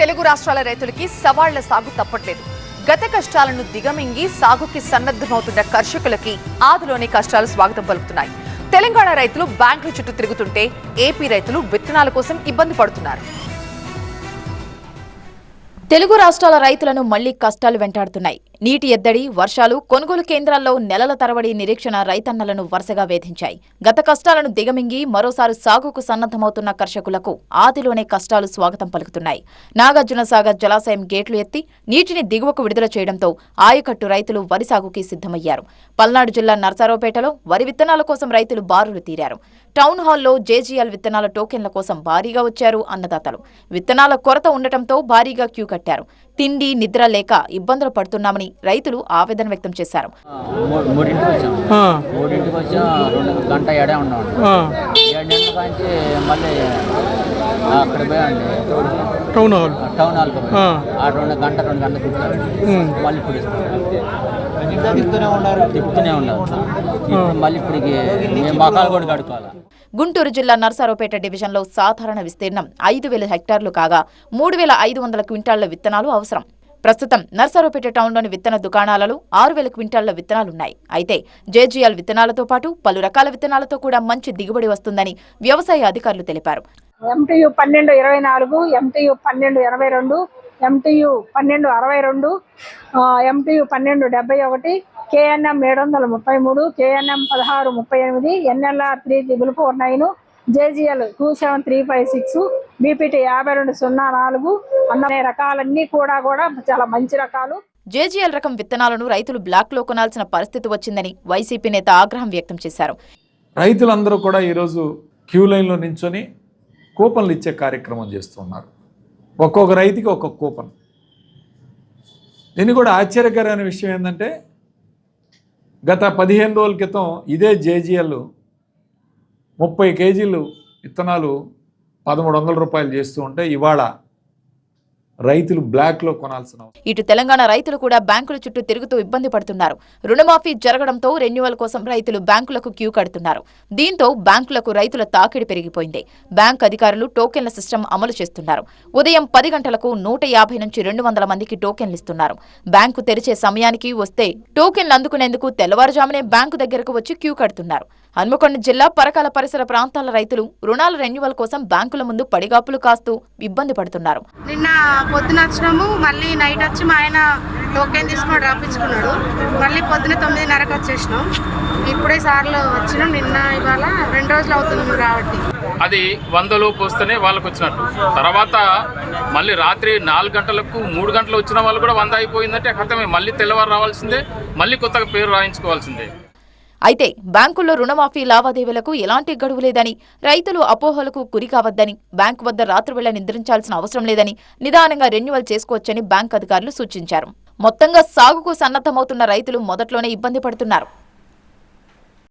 తెలుగు రాష్ట్రాల రైతులకి సవాళ్ళ సాగు తప్పట్లేదు. గత కష్టాలను దిగమింగి సాగుకి సన్నద్ధమవుతున్న కర్షకులకి ఆదిలోని కష్టాలు స్వాగతం పలుకుతున్నాయి. తెలంగాణ రైతులు బ్యాంకుల చుట్టూ తిరుగుతుంటే ఏపీ రైతులు విత్తనాల కోసం ఇబ్బంది పడుతున్నారు. తెలుగు రాష్ట్రాల రైతులను మళ్ళీ కష్టాలు వెంటాడుతున్నాయి. నీటి ఎద్దడి వర్షాలు కొనుగోలు కేంద్రాల్లో నెలల తరబడి నిరీక్షణ రైతన్నలను వరుసగా వేధించాయి. గత కష్టాలను దిగమింగి మరోసారి సాగుకు సన్నద్ధమవుతున్న కర్షకులకు ఆదిలోనే కష్టాలు స్వాగతం పలుకుతున్నాయి. నాగార్జున సాగర్ జలాశయం గేట్లు ఎత్తి నీటిని దిగువకు విడుదల చేయడంతో ఆయకట్టు రైతులు వరి సాగుకి సిద్ధమయ్యారు. పల్నాడు జిల్లా నర్సారావుపేటలో వరి విత్తనాల కోసం రైతులు బారులు తీరారు. టౌన్ హాల్లో జేజీఎల్ విత్తనాల టోకెన్ల కోసం భారీగా వచ్చారు అన్నదాతలు. విత్తనాల కొరత ఉండటంతో భారీగా క్యూ కట్టారు. తిండి నిద్ర లేక ఇబ్బందులు పడుతున్నామని రైతులు ఆవేదన వ్యక్తం చేశారు. గంట ఏడే ఉన్నాం. మళ్ళీ అక్కడ పోయాండి టౌన్ హాల్ టౌన్ హాల్కి పోయాం. ఆ. ఆ రెండు గంట రెండు గంటలు తిప్పుతారు ఉమ్. మళ్ళీ ఇప్పుడు తిప్పుతూనే ఉన్నారు. తిప్పుతూనే ఉన్నారు. ఇప్పుడు మళ్ళీ ఇప్పటికి మేము మకాలు కూడా కడుకోవాలి గుంటూరు జిల్లా నర్సారావుపేట డివిజన్లో సాధారణ విస్తీర్ణం ఐదు వేల హెక్టార్లు కాగా మూడు వేల ఐదు వందల క్వింటాళ్ళ విత్తనాలు అవసరం. ప్రస్తుతం నర్సారావుపేట టౌన్లోని విత్తన దుకాణాలలో ఆరు వేల క్వింటాళ్ళ విత్తనాలున్నాయి. అయితే జేజీఎల్ విత్తనాలతో పాటు పలు రకాల విత్తనాలతో కూడా మంచి దిగుబడి వస్తుందని వ్యవసాయ అధికారులు తెలిపారు. ఎంటీయు పన్నెండు ఇరవై నాలుగు ఎంటీయు పన్నెండు ఎనభై రెండు ఎంటీయు పన్నెండు అరవై రెండు ఎంటీయు పన్నెండు డెబ్బై ఒకటి కేఎన్ఎం ఏడు వందల ముప్పై మూడు కేఎన్ఎం పదహారు ముప్పై ఎనిమిది NLR three triple four nine JGL two seven three five six BPT యాభై రెండు సున్నా నాలుగు అనే రకాలన్నీ కూడా కూడా చాలా మంచి రకాలు. జేజీఎల్ రకం విత్తనాలను రైతులు బ్లాక్లో కొనాల్సిన పరిస్థితి వచ్చిందని వైసీపీ నేత ఆగ్రహం వ్యక్తం చేశారు. రైతులందరూ కూడా ఈరోజు క్యూ లైన్లో నించొని కూపన్లు ఇచ్చే కార్యక్రమం చేస్తున్నారు. ఒక్కొక్క రైతుకి ఒక్కొక్క కూపన్. దీన్ని కూడా ఆశ్చర్యకరమైన విషయం ఏంటంటే గత పదిహేను రోజుల క్రితం ఇదే జేజీఎల్ ముప్పై కేజీలు విత్తనాలు పదమూడు వందల రూపాయలు చేస్తూ ఉంటే ఇవాళ రైతులు బ్లాక్లో కొనాల్సిన ఇటు తెలంగాణ రైతులు కూడా బ్యాంకుల చుట్టూ తిరుగుతూ ఇబ్బంది పడుతున్నారు. రుణమాఫీ జరగడంతో రెన్యువల్ కోసం రైతులు బ్యాంకులకు క్యూ కడుతున్నారు. దీంతో బ్యాంకులకు రైతుల తాకిడి పెరిగిపోయింది. బ్యాంక్ అధికారులు టోకెన్ల సిస్టమ్ అమలు చేస్తున్నారు. ఉదయం పది గంటలకు నూట యాభై నుంచి రెండు వందల మందికి టోకెన్లు ఇస్తున్నారు. బ్యాంకు తెరిచే సమయానికి వస్తే టోకెన్లు అందుకునేందుకు తెల్లవారుజామునే బ్యాంకు దగ్గరకు వచ్చి క్యూ కడుతున్నారు. హన్మకొండ జిల్లా పరకాల పరిసర ప్రాంతాల రైతులు రుణాల రెన్యువల్ కోసం బ్యాంకుల ముందు పడిగాపులు కాస్తూ ఇబ్బంది పడుతున్నారు. నిన్న పొద్దున వచ్చినాము మళ్ళీ నైట్ వచ్చి మా ఆయన టోకెన్ తీసుకొని రాపించుకున్నాడు. మళ్ళీ పొద్దున తొమ్మిదిన్నరకు వచ్చేసినాం. ఇప్పుడే సార్లు వచ్చినాం నిన్న ఇవాళ రెండు రోజులు అవుతుంది రావట్టి అది వందలోపు వస్తేనే వాళ్ళకి వచ్చినట్టు. తర్వాత మళ్ళీ రాత్రి నాలుగు గంటలకు మూడు గంటలు వచ్చిన వాళ్ళు కూడా వంద అయిపోయిందంటే ఖతమే మళ్ళీ తెల్లవారు రావాల్సిందే మళ్ళీ కొత్తగా పేరు రాయించుకోవాల్సిందే. అయితే బ్యాంకుల్లో రుణమాఫీ లావాదేవీలకు ఎలాంటి గడువు లేదని రైతులు అపోహలకు గురి కావద్దని బ్యాంకు వద్ద రాత్రివేళ నిద్రించాల్సిన అవసరం లేదని నిదానంగా రెన్యువల్ చేసుకోవచ్చని బ్యాంక్ అధికారులు సూచించారు. మొత్తంగా సాగుకు సన్నద్ధమవుతున్న రైతులు మొదట్లోనే ఇబ్బంది పడుతున్నారు.